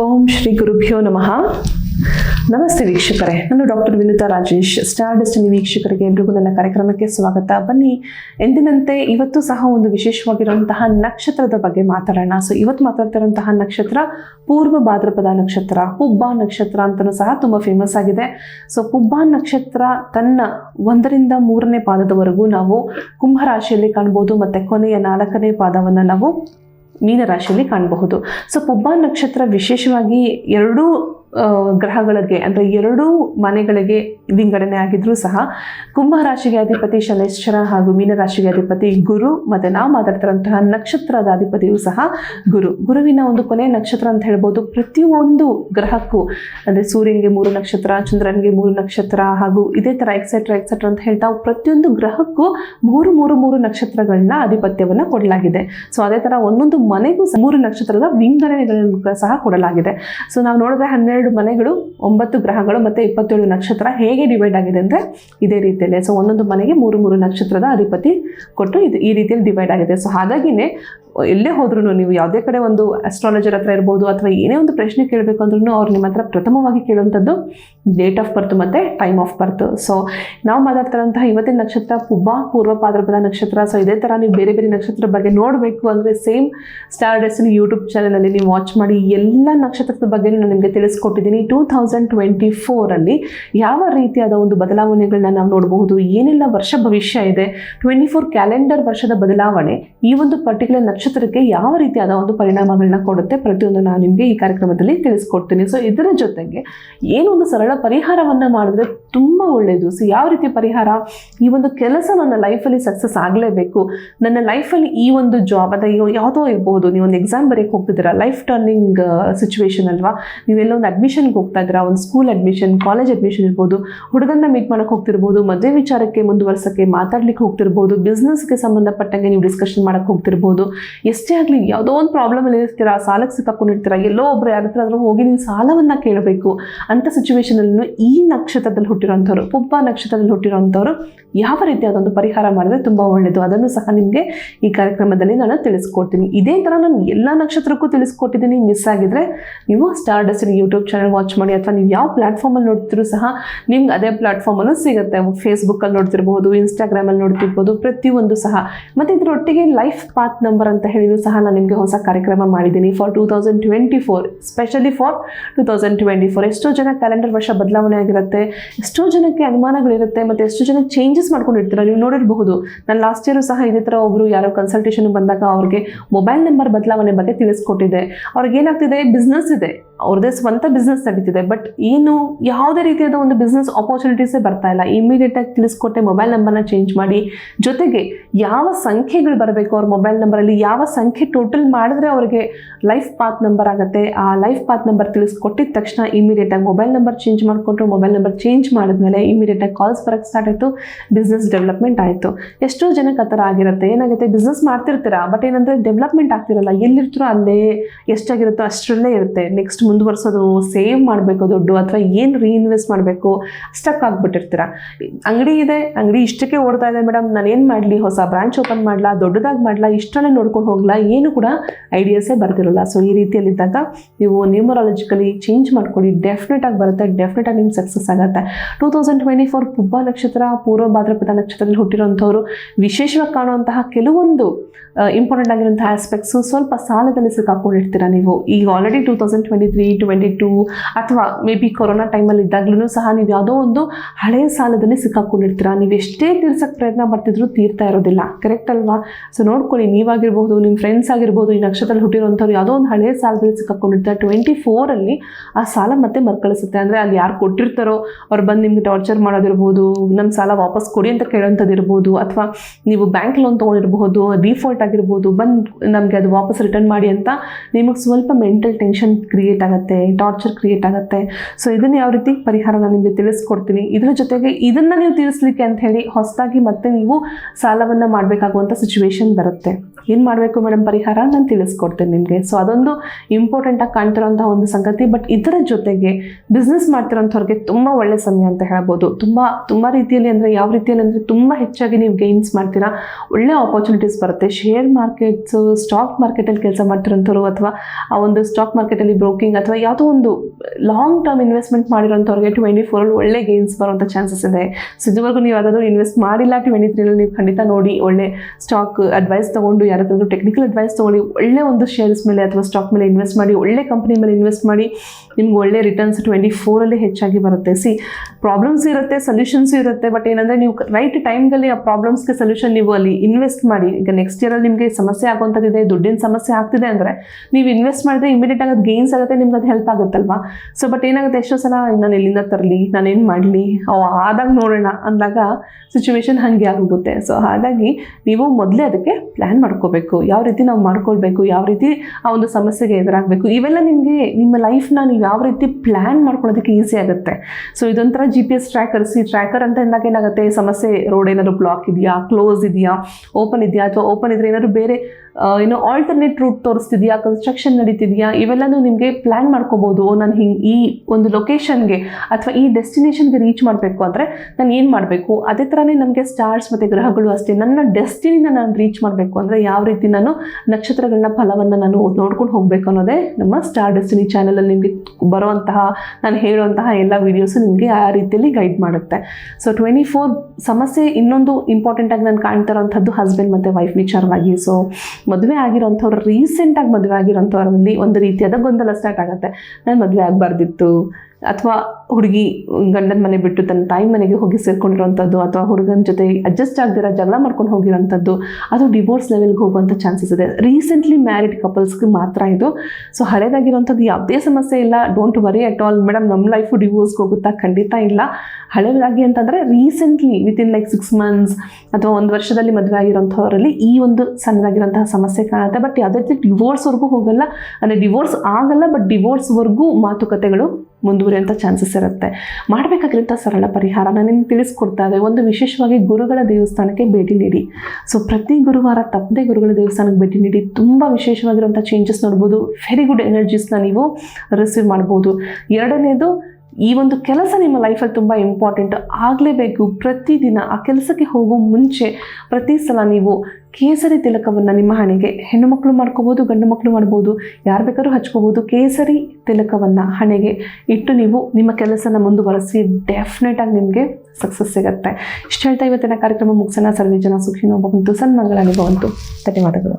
ಓಂ ಶ್ರೀ ಗುರುಭ್ಯೋ ನಮಃ. ನಮಸ್ತೆ ವೀಕ್ಷಕರೇ. ನಾನು doctor Vinutha Rajesh. Star destiny ವೀಕ್ಷಕರಿಗೆ ಎಲ್ರಿಗೂ ನನ್ನ ಕಾರ್ಯಕ್ರಮಕ್ಕೆ ಸ್ವಾಗತ. ಬನ್ನಿ, ಎಂದಿನಂತೆ ಇವತ್ತು ಸಹ ಒಂದು ವಿಶೇಷವಾಗಿರುವಂತಹ ನಕ್ಷತ್ರದ ಬಗ್ಗೆ ಮಾತಾಡೋಣ. ಸೊ ಇವತ್ತು ಮಾತಾಡ್ತಿರುವಂತಹ ನಕ್ಷತ್ರ ಪೂರ್ವ ಭಾದ್ರಪದ ನಕ್ಷತ್ರ, ಪುಬ್ಬ ನಕ್ಷತ್ರ ಅಂತಲೂ ಸಹ ತುಂಬ ಫೇಮಸ್ ಆಗಿದೆ. ಸೊ ಪುಬ್ಬ ನಕ್ಷತ್ರ ತನ್ನ ಒಂದರಿಂದ ಮೂರನೇ ಪಾದದವರೆಗೂ ನಾವು ಕುಂಭರಾಶಿಯಲ್ಲಿ ಕಾಣ್ಬೋದು, ಮತ್ತು ಕೊನೆಯ ನಾಲ್ಕನೇ ಪಾದವನ್ನು ನಾವು ಮೀನರಾಶಿಯಲ್ಲಿ ಕಾಣಬಹುದು. ಸೊ ಪುಬ್ಬ ನಕ್ಷತ್ರ ವಿಶೇಷವಾಗಿ ಎರಡೂ ಗ್ರಹಗಳಿಗೆ ಅಂದರೆ ಎರಡೂ ಮನೆಗಳಿಗೆ ವಿಂಗಡಣೆ ಆಗಿದ್ರೂ ಸಹ ಕುಂಭ ರಾಶಿಗೆ ಅಧಿಪತಿ ಶನೇಶ್ವರ ಹಾಗೂ ಮೀನರಾಶಿಗೆ ಅಧಿಪತಿ ಗುರು ಮತ್ತು ನಾವು ಮಾತಾಡ್ತಿರೋಂತಹ ನಕ್ಷತ್ರದ ಅಧಿಪತಿಯೂ ಸಹ ಗುರು. ಗುರುವಿನ ಒಂದು ಕೊನೆ ನಕ್ಷತ್ರ ಅಂತ ಹೇಳ್ಬೋದು. ಪ್ರತಿಯೊಂದು ಗ್ರಹಕ್ಕೂ ಅಂದರೆ ಸೂರ್ಯನಿಗೆ ಮೂರು ನಕ್ಷತ್ರ, ಚಂದ್ರನಿಗೆ ಮೂರು ನಕ್ಷತ್ರ ಹಾಗೂ ಇದೇ ಥರ ಎಕ್ಸೆಟ್ರಾ ಎಕ್ಸೆಟ್ರಾ ಅಂತ ಹೇಳ್ತಾ ಪ್ರತಿಯೊಂದು ಗ್ರಹಕ್ಕೂ ಮೂರು ಮೂರು ಮೂರು ನಕ್ಷತ್ರಗಳನ್ನ ಆಧಿಪತ್ಯವನ್ನು ಕೊಡಲಾಗಿದೆ. ಸೊ ಅದೇ ಥರ ಒಂದೊಂದು ಮನೆಗೂ ಮೂರು ನಕ್ಷತ್ರದ ವಿಂಗಡಣೆಗಳನ್ನು ಸಹ ಕೊಡಲಾಗಿದೆ. ಸೊ ನಾವು ನೋಡಿದ್ರೆ ಹನ್ನೆರಡು ಮನೆಗಳು, ಒಂಬತ್ತು ಗ್ರಹಗಳು ಮತ್ತು ಇಪ್ಪತ್ತೇಳು ನಕ್ಷತ್ರ ಹೇಗೆ ಡಿವೈಡ್ ಆಗಿದೆ ಅಂದರೆ ಇದೇ ರೀತಿಯಲ್ಲಿ. ಸೊ ಒಂದೊಂದು ಮನೆಗೆ ಮೂರು ಮೂರು ನಕ್ಷತ್ರದ ಅಧಿಪತಿ ಕೊಟ್ಟು ಇದು ಈ ರೀತಿಯಲ್ಲಿ ಡಿವೈಡ್ ಆಗಿದೆ. ಸೊ ಹಾಗಾಗಿನೇ ಎಲ್ಲೇ ಹೋದ್ರೂ ನೀವು ಯಾವುದೇ ಕಡೆ ಒಂದು ಅಸ್ಟ್ರಾಲಜರ್ ಹತ್ರ ಇರ್ಬೋದು ಅಥವಾ ಏನೇ ಒಂದು ಪ್ರಶ್ನೆ ಕೇಳಬೇಕು ಅಂದ್ರೂ ಅವ್ರು ನಿಮ್ಮ ಹತ್ರ ಪ್ರಥಮವಾಗಿ ಕೇಳುವಂಥದ್ದು ಡೇಟ್ ಆಫ್ ಬರ್ತ್ ಮತ್ತು ಟೈಮ್ ಆಫ್ ಬರ್ತ್ ಸೊ ನಾವು ಮಾತಾಡ್ತಿರೋಂತಹ ಇವತ್ತಿನ ನಕ್ಷತ್ರ ಪುಬ್ಬ ಪೂರ್ವ ಪಾದ್ರಪದ ನಕ್ಷತ್ರ. ಸೊ ಇದೇ ಥರ ನೀವು ಬೇರೆ ಬೇರೆ ನಕ್ಷತ್ರ ಬಗ್ಗೆ ನೋಡಬೇಕು ಅಂದರೆ ಸೇಮ್ ಸ್ಟಾರ್ ಡೆಸ್ಟಿನಿ ಯೂಟ್ಯೂಬ್ ಚಾನಲಲ್ಲಿ ನೀವು ವಾಚ್ ಮಾಡಿ ಎಲ್ಲ ನಕ್ಷತ್ರದ ಬಗ್ಗೆ ನಾನು ನಿಮಗೆ ತಿಳಿಸ್ಕೊಟ್ಟಿದ್ದೀನಿ ಟೂ ತೌಸಂಡ್ ಟ್ವೆಂಟಿ ಫೋರಲ್ಲಿ ಯಾವ ರೀತಿಯಾದ ಒಂದು ಬದಲಾವಣೆಗಳನ್ನ ನಾವು ನೋಡಬಹುದು? ಏನೆಲ್ಲ ವರ್ಷ ಭವಿಷ್ಯ ಇದೆ? ಟ್ವೆಂಟಿ ಫೋರ್ ಕ್ಯಾಲೆಂಡರ್ ವರ್ಷದ ಬದಲಾವಣೆ ಈ ಒಂದು ಪರ್ಟಿಕ್ಯುಲರ್ ನಕ್ಷತ್ರಕ್ಕೆ ಯಾವ ರೀತಿಯಾದ ಒಂದು ಪರಿಣಾಮಗಳನ್ನ ಕೊಡುತ್ತೆ? ಪ್ರತಿಯೊಂದು ನಾನು ನಿಮಗೆ ಈ ಕಾರ್ಯಕ್ರಮದಲ್ಲಿ ತಿಳಿಸ್ಕೊಡ್ತೀನಿ. ಸೊ ಇದರ ಜೊತೆಗೆ ಏನೊಂದು ಸರಳ ಪರಿಹಾರವನ್ನು ಮಾಡಿದ್ರೆ ತುಂಬ ಒಳ್ಳೆಯದು ಸೊ ಯಾವ ರೀತಿ ಪರಿಹಾರ? ಈ ಒಂದು ಕೆಲಸ ನನ್ನ ಲೈಫಲ್ಲಿ ಸಕ್ಸಸ್ ಆಗಲೇಬೇಕು. ನನ್ನ ಲೈಫಲ್ಲಿ ಈ ಒಂದು ಜಾಬ್ ಅಥವಾ ಯಾವುದೋ ಇರ್ಬೋದು. ನೀವು ಒಂದು ಎಕ್ಸಾಮ್ ಬರೆಯಕ್ಕೆ ಹೋಗ್ತಿದ್ದೀರಾ? ಲೈಫ್ ಟರ್ನಿಂಗ್ ಸಿಚುವೇಶನ್ ಅಲ್ವಾ? ನೀವೆಲ್ಲ ಒಂದು ಅಡ್ಮಿಷನ್ಗೆ ಹೋಗ್ತಾ ಇದ್ದೀರಾ? ಒಂದು ಸ್ಕೂಲ್ ಅಡ್ಮಿಷನ್ ಕಾಲೇಜ್ ಅಡ್ಮಿಷನ್ ಇರ್ಬೋದು. ಹುಡುಗನ್ನ ಮೀಟ್ ಮಾಡೋಕ್ಕೆ ಹೋಗ್ತಿರ್ಬೋದು. ಮದುವೆ ವಿಚಾರಕ್ಕೆ, ಮುಂದುವರ್ಸೋಕ್ಕೆ, ಮಾತಾಡ್ಲಿಕ್ಕೆ ಹೋಗ್ತಿರ್ಬೋದು. ಬಿಸ್ನೆಸ್ಗೆ ಸಂಬಂಧಪಟ್ಟಂಗೆ ನೀವು ಡಿಸ್ಕಷನ್ ಮಾಡೋಕ್ಕೆ ಹೋಗ್ತಿರ್ಬೋದು. ಎಷ್ಟೇ ಆಗಲಿ ಯಾವುದೋ ಒಂದು ಪ್ರಾಬ್ಲಮಲ್ಲಿ ಇರ್ತೀರಾ? ಸಾಲಕ್ಕೆ ಸಿಕ್ಕಾಕೊಂಡಿರ್ತೀರಾ? ಎಲ್ಲೋ ಒಬ್ಬರು ಯಾರ ಹತ್ರ ಹೋಗಿ ನೀವು ಸಾಲವನ್ನು ಕೇಳಬೇಕು. ಅಂಥ ಸಿಚುವೇಶನಲ್ಲೂ ಈ ನಕ್ಷತ್ರದಲ್ಲಿ ಹುಟ್ಟಿರೋಂಥವ್ರು ಪುಬ್ಬ ನಕ್ಷತ್ರದಲ್ಲಿ ಹುಟ್ಟಿರೋಂಥವ್ರು ಯಾವ ರೀತಿಯಾದ ಒಂದು ಪರಿಹಾರ ಮಾಡಿದ್ರೆ ತುಂಬ ಒಳ್ಳೆಯದು ಅದನ್ನು ಸಹ ನಿಮಗೆ ಈ ಕಾರ್ಯಕ್ರಮದಲ್ಲಿ ನಾನು ತಿಳಿಸ್ಕೊಡ್ತೀನಿ. ಇದೇ ಥರ ನಾನು ಎಲ್ಲ ನಕ್ಷತ್ರಕ್ಕೂ ತಿಳಿಸ್ಕೊಟ್ಟಿದ್ದೀನಿ. ಮಿಸ್ ಆಗಿದ್ರೆ ನೀವು star destiny YouTube channel watch ಮಾಡಿ ಅಥವಾ ನೀವು ಯಾವ ಪ್ಲಾಟ್ಫಾರ್ಮಲ್ಲಿ ನೋಡ್ತಿದ್ರು ಸಹ ನಿಮ್ಗೆ ಅದೇ ಪ್ಲಾಟ್ಫಾರ್ಮಲ್ಲೂ ಸಿಗುತ್ತೆ. ಫೇಸ್ಬುಕ್ಕಲ್ಲಿ ನೋಡ್ತಿರ್ಬೋದು ಇನ್ಸ್ಟಾಗ್ರಾಮಲ್ಲಿ ನೋಡ್ತಿರ್ಬೋದು, ಪ್ರತಿಯೊಂದು ಸಹ. ಮತ್ತು ಇದರೊಟ್ಟಿಗೆ ಲೈಫ್ ಪಾತ್ ನಂಬರ್ ಅಂತ ಹೇಳಿದ್ರು ಸಹ ನಾನು ನಿಮಗೆ ಹೊಸ ಕಾರ್ಯಕ್ರಮ ಮಾಡಿದ್ದೀನಿ. For two thousand twenty four specially for two thousand twenty four ಎಷ್ಟೋ ಜನ ಕ್ಯಾಲೆಂಡರ್ ವರ್ಷ ಬದಲಾವಣೆ ಆಗಿರುತ್ತೆ. ಎಷ್ಟೋ ಜನಕ್ಕೆ ಅನುಮಾನಗಳಿರುತ್ತೆ ಮತ್ತು ಎಷ್ಟೋ ಜನ ಚೇಂಜಸ್ ಮಾಡ್ಕೊಂಡಿರ್ತೀರ. ನೀವು ನೋಡಿರಬಹುದು, ನಾನು ಲಾಸ್ಟ್ ಇಯರು ಸಹ ಇದೇ ಥರ ಒಬ್ಬರು ಯಾರೋ ಕನ್ಸಲ್ಟೇಷನ್ ಬಂದಾಗ ಅವ್ರಿಗೆ ಮೊಬೈಲ್ ನಂಬರ್ ಬದಲಾವಣೆ ಬಗ್ಗೆ ತಿಳಿಸ್ಕೊಟ್ಟಿದೆ ಅವ್ರಿಗೆ ಏನಾಗ್ತಿದೆ? ಬಿಸ್ನೆಸ್ ಇದೆ. ಅವ್ರದ್ದೇ ಸ್ವಂತ ಬಿಸ್ನೆಸ್ ನಡೀತಿದೆ. ಬಟ್ ಏನು, ಯಾವುದೇ ರೀತಿಯಾದ ಒಂದು ಬಿಸ್ನೆಸ್ ಆಪರ್ಚುನಿಟೀಸೇ ಬರ್ತಾ ಇಲ್ಲ. ಇಮಿಡಿಯೇಟಾಗಿ ತಿಳಿಸ್ಕೊಟ್ಟೆ ಮೊಬೈಲ್ ನಂಬರ್ನ ಚೇಂಜ್ ಮಾಡಿ. ಜೊತೆಗೆ ಯಾವ ಸಂಖ್ಯೆಗಳು ಬರಬೇಕು ಅವ್ರ ಮೊಬೈಲ್ ನಂಬರಲ್ಲಿ ಯಾವ ಸಂಖ್ಯೆ ಟೋಟಲ್ ಮಾಡಿದ್ರೆ ಅವ್ರಿಗೆ ಲೈಫ್ ಪಾತ್ ನಂಬರ್ ಆಗುತ್ತೆ? ಆ ಲೈಫ್ ಪಾತ್ ನಂಬರ್ ತಿಳಿಸ್ಕೊಟ್ಟಿದ ತಕ್ಷಣ ಇಮಿಡಿಯೇಟಾಗಿ ಮೊಬೈಲ್ ನಂಬರ್ ಚೇಂಜ್ ಮಾಡಿಕೊಂಡ್ರು ಮೊಬೈಲ್ ನಂಬರ್ ಚೇಂಜ್ ಮಾಡಿದ್ಮೇಲೆ ಇಮಿಡಿಯೇಟಾಗಿ ಕಾಲ್ಸ್ ಬರೋಕ್ಕೆ ಸ್ಟಾರ್ಟ್ ಆಯಿತು ಬಿಸ್ನೆಸ್ ಡೆವಲಪ್ಮೆಂಟ್ ಆಯಿತು. ಎಷ್ಟೋ ಜನಕ್ಕೆ ಆ ಥರ ಆಗಿರುತ್ತೆ. ಏನಾಗುತ್ತೆ? ಬಿಸ್ನೆಸ್ ಮಾಡ್ತಿರ್ತೀರಾ ಬಟ್ ಏನಂದರೆ ಡೆವಲಪ್ಮೆಂಟ್ ಆಗ್ತಿರಲ್ಲ. ಎಲ್ಲಿರ್ತೀರೋ ಅಲ್ಲೇ ಎಷ್ಟಾಗಿರುತ್ತೋ ಅಷ್ಟರಲ್ಲೇ ಇರುತ್ತೆ. ನೆಕ್ಸ್ಟ್ ಮುಂದುವರ್ಸೋದು ಸೇವ್ ಮಾಡಬೇಕು ದುಡ್ಡು, ಅಥವಾ ಏನು ರೀಇನ್ವೆಸ್ಟ್ ಮಾಡಬೇಕು ಸ್ಟಕ್ ಆಗಿಬಿಟ್ಟಿರ್ತೀರ. ಅಂಗಡಿ ಇದೆ, ಅಂಗಡಿ ಇಷ್ಟಕ್ಕೆ ಓಡ್ತಾ ಇದೆ ಮೇಡಮ್ ನಾನು ಏನು ಮಾಡಲಿ? ಹೊಸ ಬ್ರಾಂಚ್ ಓಪನ್ ಮಾಡಲಾ? ದೊಡ್ಡದಾಗಿ ಮಾಡಲಾ? ಇಷ್ಟರಲ್ಲೇ ನೋಡ್ಕೊಂಡು ಹೋಗ್ಲಾ? ಏನು ಕೂಡ ಐಡಿಯಾಸೇ ಬರ್ತಿರಲ್ಲ. ಸೊ ಈ ರೀತಿಯಲ್ಲಿದ್ದಾಗ ನೀವು ನ್ಯೂಮರಾಲಜಿಕಲಿ ಚೇಂಜ್ ಮಾಡ್ಕೊಳ್ಳಿ. ಡೆಫಿನೆಟ್ ಆಗಿ ಬರುತ್ತೆ. ಡೆಫಿನೆಟ್ ಆಗಿ ನಿಮ್ಗೆ ಸಕ್ಸಸ್ ಆಗುತ್ತೆ. Two thousand twenty four Pubba ನಕ್ಷತ್ರ, ಪೂರ್ವ ಭಾದ್ರಪದ ನಕ್ಷತ್ರದಲ್ಲಿ ಹುಟ್ಟಿರುವಂಥವ್ರು, ವಿಶೇಷವಾಗಿ ಕಾಣುವಂತಹ ಕೆಲವೊಂದು ಇಂಪಾರ್ಟೆಂಟ್ ಆಗಿರುವಂತಹ ಆಸ್ಪೆಕ್ಟ್ಸು ಸ್ವಲ್ಪ ಸಾಲದಲ್ಲಿ ಸಿಕ್ಕಾಕೊಂಡಿರ್ತೀರ ನೀವು? ಈಗ already two thousand twenty three twenty two ಅಥವಾ ಮೇ ಬಿ ಕೊರೋನಾ ಟೈಮಲ್ಲಿ ಇದ್ದಾಗ್ಲೂ ಸಹ ನೀವು ಯಾವುದೋ ಒಂದು ಹಳೆಯ ಸಾಲದಲ್ಲಿ ಸಿಕ್ಕಾಕೊಂಡಿರ್ತೀರ ನೀವು ಎಷ್ಟೇ ತೀರ್ಸಕ್ಕೆ ಪ್ರಯತ್ನ ಮಾಡ್ತಿದ್ರು ತೀರ್ತಾ ಇರೋದಿಲ್ಲ. ಕರೆಕ್ಟ್ ಅಲ್ವಾ? ಸೊ ನೋಡ್ಕೊಳ್ಳಿ, ನೀವಾಗಿರ್ಬೋದು, ನಿಮ್ಮ ಫ್ರೆಂಡ್ಸ್ ಆಗಿರ್ಬೋದು, ಈ ನಕ್ಷತ್ರದಲ್ಲಿ ಹುಟ್ಟಿರುವಂಥವ್ರು ಯಾವುದೋ ಒಂದು ಹಳೆಯ ಸಾಲದಲ್ಲಿ ಸಿಕ್ಕಾಕೊಂಡಿರ್ತಾರೆ ಟ್ವೆಂಟಿ ಫೋರಲ್ಲಿ ಆ ಸಾಲ ಮತ್ತೆ ಮರುಕಳಿಸುತ್ತೆ. ಅಂದರೆ ಅಲ್ಲಿ ಯಾರು ಕೊಟ್ಟಿರ್ತಾರೋ ಅವ್ರು ಬಂದು ನಿಮ್ಗೆ ಟಾರ್ಚರ್ ಮಾಡೋದಿರ್ಬೋದು ನಮ್ಮ ಸಾಲ ವಾಪಸ್ ಕೊಡಿ ಅಂತ ಕೇಳೋಂಥದ್ದು ಇರ್ಬೋದು ಅಥವಾ ನೀವು ಬ್ಯಾಂಕ್ ಲೋನ್ ತೊಗೊಂಡಿರ್ಬೋದು ಡಿಫಾಲ್ಟ್ ಆಗಿರ್ಬೋದು, ಬಂದು ನಮಗೆ ಅದು ವಾಪಸ್ ರಿಟರ್ನ್ ಮಾಡಿ ಅಂತ ನಿಮಗೆ ಸ್ವಲ್ಪ ಮೆಂಟಲ್ ಟೆನ್ಷನ್ ಕ್ರಿಯೇಟ್ ಆಗುತ್ತೆ ಟಾರ್ಚರ್ ಕ್ರಿಯೇಟ್ ಆಗುತ್ತೆ. ಸೊ ಇದನ್ನು ಯಾವ ರೀತಿ ಪರಿಹಾರ ನಾನು ನಿಮಗೆ ತಿಳಿಸ್ಕೊಡ್ತೀನಿ. ಇದರ ಜೊತೆಗೆ ಇದನ್ನು ನೀವು ತಿಳಿಸ್ಲಿಕ್ಕೆ ಅಂತ ಹೇಳಿ ಹೊಸದಾಗಿ ಮತ್ತೆ ನೀವು ಸಾಲವನ್ನು ಮಾಡಬೇಕಾಗುವಂಥ ಸಿಚುವೇಶನ್ ಬರುತ್ತೆ. ಏನು ಮಾಡಬೇಕು ಮೇಡಮ್ ಪರಿಹಾರ? ನಾನು ತಿಳಿಸ್ಕೊಡ್ತೇನೆ ನಿಮಗೆ. ಸೊ ಅದೊಂದು ಇಂಪಾರ್ಟೆಂಟಾಗಿ ಕಾಣ್ತಿರೋಂಥ ಒಂದು ಸಂಗತಿ. ಬಟ್ ಇದರ ಜೊತೆಗೆ ಬಿಸ್ನೆಸ್ ಮಾಡ್ತಿರೋಂಥವ್ರಿಗೆ ತುಂಬ ಒಳ್ಳೆ ಸಮಯ ಅಂತ ಹೇಳ್ಬೋದು. ತುಂಬ ತುಂಬ ರೀತಿಯಲ್ಲಿ ಅಂದರೆ ಯಾವ ರೀತಿಯಲ್ಲಿ ಅಂದರೆ ತುಂಬ ಹೆಚ್ಚಾಗಿ ನೀವು ಗೇನ್ಸ್ ಮಾಡ್ತೀರಾ, ಒಳ್ಳೆ ಆಪರ್ಚುನಿಟೀಸ್ ಬರುತ್ತೆ. ಶೇರ್ ಮಾರ್ಕೆಟ್ಸು ಸ್ಟಾಕ್ ಮಾರ್ಕೆಟಲ್ಲಿ ಕೆಲಸ ಮಾಡ್ತಿರೋಂಥವ್ರು ಅಥವಾ ಆ ಒಂದು ಸ್ಟಾಕ್ ಮಾರ್ಕೆಟಲ್ಲಿ ಬ್ರೋಕಿಂಗ್ ಅಥವಾ ಯಾವುದೋ ಒಂದು ಲಾಂಗ್ ಟರ್ಮ್ ಇನ್ವೆಸ್ಟ್ಮೆಂಟ್ ಮಾಡಿರೋಂಥವ್ರಿಗೆ ಟ್ವೆಂಟಿ ಫೋರಲ್ಲಿ ಒಳ್ಳೆ ಗೇನ್ಸ್ ಬರುವಂಥ ಚಾನ್ಸಸ್ ಇದೆ. ಸೊ ಇದುವರೆಗೂ ನೀವು ಯಾವುದಾದ್ರೂ ಇನ್ವೆಸ್ಟ್ ಮಾಡಿಲ್ಲ ಟ್ವೆಂಟಿ ತ್ರೀನಲ್ಲಿ ನೀವು ಖಂಡಿತ ನೋಡಿ ಒಳ್ಳೆ ಸ್ಟಾಕ್ ಅಡ್ವೈಸ್ ತೊಗೊಂಡು ಯಾರಾದ್ರೂ ಟೆಕ್ನಿಕಲ್ ಅಡ್ವೈಸ್ ತೊಗೊಳ್ಳಿ, ಒಳ್ಳೆ ಒಂದು ಶೇರ್ಸ್ ಮೇಲೆ ಅಥವಾ ಸ್ಟಾಕ್ ಮೇಲೆ ಇನ್ವೆಸ್ಟ್ ಮಾಡಿ, ಒಳ್ಳೆ ಕಂಪ್ನಿ ಮೇಲೆ ಇನ್ವೆಸ್ಟ್ ಮಾಡಿ, ನಿಮ್ಗೆ ಒಳ್ಳೆ ರಿಟರ್ನ್ಸ್ ಟ್ವೆಂಟಿ ಫೋರಲ್ಲಿ ಹೆಚ್ಚಾಗಿ ಬರುತ್ತೆ. ಸಿ ಪ್ರಾಬ್ಲಮ್ಸ್ ಇರುತ್ತೆ ಸೊಲ್ಯೂಷನ್ಸ್ ಇರುತ್ತೆ ಬಟ್ ಏನಂದರೆ ನೀವು ರೈಟ್ ಟೈಮ್ನಲ್ಲಿ ಆ ಪ್ರಾಬ್ಲಮ್ಸ್ಗೆ ಸೊಲ್ಯೂಷನ್ ನೀವು ಅಲ್ಲಿ ಇನ್ವೆಸ್ಟ್ ಮಾಡಿ, ಈಗ ನೆಕ್ಸ್ಟ್ ಇಯರಲ್ಲಿ ನಿಮಗೆ ಸಮಸ್ಯೆ ಆಗುವಂಥದ್ದಿದೆ, ದುಡ್ಡಿನ ಸಮಸ್ಯೆ ಆಗ್ತಿದೆ ಅಂದರೆ ನೀವು ಇನ್ವೆಸ್ಟ್ ಮಾಡಿದ್ರೆ ಇಮಿಡಿಯೇಟ್ ಆಗಿ ಅದು ಗೇನ್ಸ್ ಆಗುತ್ತೆ, ನಿಮ್ಗೆ ಅದು ಹೆಲ್ಪ್ ಆಗುತ್ತಲ್ವಾ? ಸೊ ಬಟ್ ಏನಾಗುತ್ತೆ, ಎಷ್ಟೋ ಸಲ ನಾನು ಎಲ್ಲಿಂದ ತರಲಿ ನಾನೇನು ಮಾಡಲಿ? ಆದಾಗ ನೋಡೋಣ ಅಂದಾಗ ಸಿಚುವೇಶನ್ ಹಾಗೆ ಆಗೋಗುತ್ತೆ. ಸೊ ಹಾಗಾಗಿ ನೀವು ಮೊದಲೇ ಅದಕ್ಕೆ ಪ್ಲ್ಯಾನ್ ಮಾಡ್ಕೋಬೇಕು, ಯಾವ ರೀತಿ ನಾವು ಮಾಡ್ಕೊಳ್ಬೇಕು, ಯಾವ ರೀತಿ ಆ ಒಂದು ಸಮಸ್ಯೆಗೆ ಎದುರಾಗಬೇಕು, ಇವೆಲ್ಲ ನಿಮಗೆ ನಿಮ್ಮ ಲೈಫ್ನ ನೀವು ಯಾವ ರೀತಿ ಪ್ಲ್ಯಾನ್ ಮಾಡ್ಕೊಳ್ಳೋದಕ್ಕೆ ಈಸಿ ಆಗುತ್ತೆ. ಸೊ ಇದೊಂಥರ ಜಿ ಪಿ ಎಸ್ ಟ್ರ್ಯಾಕರ್ಸ್ ಈ ಟ್ರ್ಯಾಕರ್ ಅಂತ ಎಂದಾಗ ಏನಾಗುತ್ತೆ? ಸಮಸ್ಯೆ ರೋಡ್ ಏನಾದರೂ ಬ್ಲಾಕ್ ಇದೆಯಾ? ಕ್ಲೋಸ್ ಇದೆಯಾ? ಓಪನ್ ಇದೆಯಾ? ಅಥವಾ ಓಪನ್ ಇದ್ರೆ ಏನಾದರೂ ಬೇರೆ ಏನು ಆಲ್ಟರ್ನೇಟ್ ರೂಟ್ ತೋರಿಸ್ತಿದೆಯಾ? ಕನ್ಸ್ಟ್ರಕ್ಷನ್ ನಡೀತಿದೆಯಾ? ಇವೆಲ್ಲನೂ ನಿಮಗೆ ಪ್ಲ್ಯಾನ್ ಮಾಡ್ಕೋಬೋದು. ನಾನು ಹಿಂಗೆ ಈ ಒಂದು ಲೊಕೇಶನ್ಗೆ ಅಥವಾ ಈ ಡೆಸ್ಟಿನೇಷನ್ಗೆ ರೀಚ್ ಮಾಡಬೇಕು ಅಂದರೆ ನಾನು ಏನು ಮಾಡಬೇಕು? ಅದೇ ಥರನೇ ನಮಗೆ ಸ್ಟಾರ್ಸ್ ಮತ್ತು ಗ್ರಹಗಳು ಅಷ್ಟೇ. ನನ್ನ ಡೆಸ್ಟಿನಿನ ನಾನು ರೀಚ್ ಮಾಡಬೇಕು ಅಂದರೆ ಯಾವ ರೀತಿ ನಾನು ನಕ್ಷತ್ರಗಳನ್ನ ಫಲವನ್ನು ನಾನು ನೋಡ್ಕೊಂಡು ಹೋಗಬೇಕು ಅನ್ನೋದೇ ನಮ್ಮ ಸ್ಟಾರ್ ಡೆಸ್ಟಿನಿ ಚಾನಲಲ್ಲಿ ನಿಮಗೆ ಬರುವಂತಹ, ನಾನು ಹೇಳುವಂತಹ ಎಲ್ಲ ವೀಡಿಯೋಸು ನಿಮಗೆ ಆ ರೀತಿಯಲ್ಲಿ ಗೈಡ್ ಮಾಡುತ್ತೆ. ಸೊ ಟ್ವೆಂಟಿ ಸಮಸ್ಯೆ ಇನ್ನೊಂದು ಇಂಪಾರ್ಟೆಂಟಾಗಿ ನಾನು ಕಾಣ್ತಾ ಇರೋವಂಥದ್ದು ಹಸ್ಬೆಂಡ್ ಮತ್ತು ವೈಫ್ ವಿಚಾರವಾಗಿ. ಸೊ ಮದುವೆ ಆಗಿರೋಂಥವ್ರು ರೀಸೆಂಟಾಗಿ ಮದುವೆ ಆಗಿರೋಂಥವ್ರಲ್ಲಿ ಒಂದು ರೀತಿಯಾದ ಗೊಂದಲ ಸ್ಟಾರ್ಟ್ ಆಗುತ್ತೆ. ನಾನು ಮದುವೆ ಆಗಬಾರ್ದಿತ್ತು. ಅಥವಾ ಹುಡುಗಿ ಗಂಡನ ಮನೆ ಬಿಟ್ಟು ತನ್ನ ತಾಯಿ ಮನೆಗೆ ಹೋಗಿ ಸೇರ್ಕೊಂಡಿರುವಂಥದ್ದು ಅಥವಾ ಹುಡುಗನ ಜೊತೆ ಅಡ್ಜಸ್ಟ್ ಆಗದಿರೋ ಜಗಳ ಮಾಡ್ಕೊಂಡು ಹೋಗಿರೋಂಥದ್ದು ಅದು ಡಿವೋರ್ಸ್ ಲೆವೆಲ್ಗೆ ಹೋಗುವಂಥ ಚಾನ್ಸಸ್ ಇದೆ. ರೀಸೆಂಟ್ಲಿ ಮ್ಯಾರಿಡ್ ಕಪಲ್ಸ್ಗೆ ಮಾತ್ರ ಇದು. ಸೊ ಹಳೇದಾಗಿರೋಂಥದ್ದು ಯಾವುದೇ ಸಮಸ್ಯೆ ಇಲ್ಲ. Don't worry at all madam ನಮ್ಮ ಲೈಫು ಡಿವೋರ್ಸ್ಗೆ ಹೋಗುತ್ತಾ ಖಂಡಿತ ಇಲ್ಲ. ಹಳೇದಾಗಿ ಅಂತಂದರೆ recently within like six months ಅಥವಾ ಒಂದು ವರ್ಷದಲ್ಲಿ ಮದುವೆ ಆಗಿರೋಂಥವರಲ್ಲಿ ಈ ಒಂದು ಸಣ್ಣದಾಗಿರೋಂತಹ ಸಮಸ್ಯೆ ಕಾಣುತ್ತೆ. ಬಟ್ ಯಾವುದೇ ರೀತಿ ಡಿವೋರ್ಸ್ವರೆಗೂ ಹೋಗಲ್ಲ. ಅಂದರೆ ಡಿವೋರ್ಸ್ ಆಗಲ್ಲ ಬಟ್ ಡಿವೋರ್ಸ್ವರೆಗೂ ಮಾತುಕತೆಗಳು ಮುಂದುವರಿಯುವಂಥ ಚಾನ್ಸಸ್ ಇರುತ್ತೆ. ಮಾಡಬೇಕಾಗಿರುವಂಥ ಸರಳ ಪರಿಹಾರ ನಾನು ನಿಮ್ಗೆ ತಿಳಿಸ್ಕೊಡ್ತಾ ಇದ್ದೆ. ಒಂದು ವಿಶೇಷವಾಗಿ ಗುರುಗಳ ದೇವಸ್ಥಾನಕ್ಕೆ ಭೇಟಿ ನೀಡಿ. ಸೊ ಪ್ರತಿ ಗುರುವಾರ ತಪ್ಪದೆ ಗುರುಗಳ ದೇವಸ್ಥಾನಕ್ಕೆ ಭೇಟಿ ನೀಡಿ. ತುಂಬ ವಿಶೇಷವಾಗಿರುವಂಥ ಚೇಂಜಸ್ ನೋಡ್ಬೋದು. ವೆರಿ ಗುಡ್ ಎನರ್ಜೀಸ್ನ ನೀವು ರಿಸೀವ್ ಮಾಡ್ಬೋದು. ಎರಡನೇದು ಈ ಒಂದು ಕೆಲಸ ನಿಮ್ಮ ಲೈಫಲ್ಲಿ ತುಂಬ ಇಂಪಾರ್ಟೆಂಟ್ ಆಗಲೇಬೇಕು. ಪ್ರತಿದಿನ ಆ ಕೆಲಸಕ್ಕೆ ಹೋಗೋ ಮುಂಚೆ ಪ್ರತಿ ಸಲ ನೀವು ಕೇಸರಿ ತಿಲಕವನ್ನು ನಿಮ್ಮ ಹಣೆಗೆ ಹೆಣ್ಣು ಮಕ್ಕಳು ಮಾಡ್ಕೋಬೋದು, ಗಂಡು ಮಕ್ಕಳು ಮಾಡ್ಬೋದು, ಯಾರು ಬೇಕಾದ್ರೂ ಹಚ್ಕೋಬೋದು. ಕೇಸರಿ ತಿಲಕವನ್ನು ಹಣೆಗೆ ಇಟ್ಟು ನೀವು ನಿಮ್ಮ ಕೆಲಸನ ಮುಂದುವರೆಸಿ ಡೆಫಿನೆಟಾಗಿ ನಿಮಗೆ ಸಕ್ಸಸ್ ಸಿಗುತ್ತೆ. ಇಷ್ಟು ಹೇಳ್ತಾ ಇವತ್ತಿನ ಕಾರ್ಯಕ್ರಮ ಮುಗಿಸೋಣ. ಸರ್ವೇ ಜನ ಸುಖಿನೋ ಬಂತು ಸನ್ಮಂಗಳಾಗಿ ಭವಂತು. ಧನ್ಯವಾದಗಳು.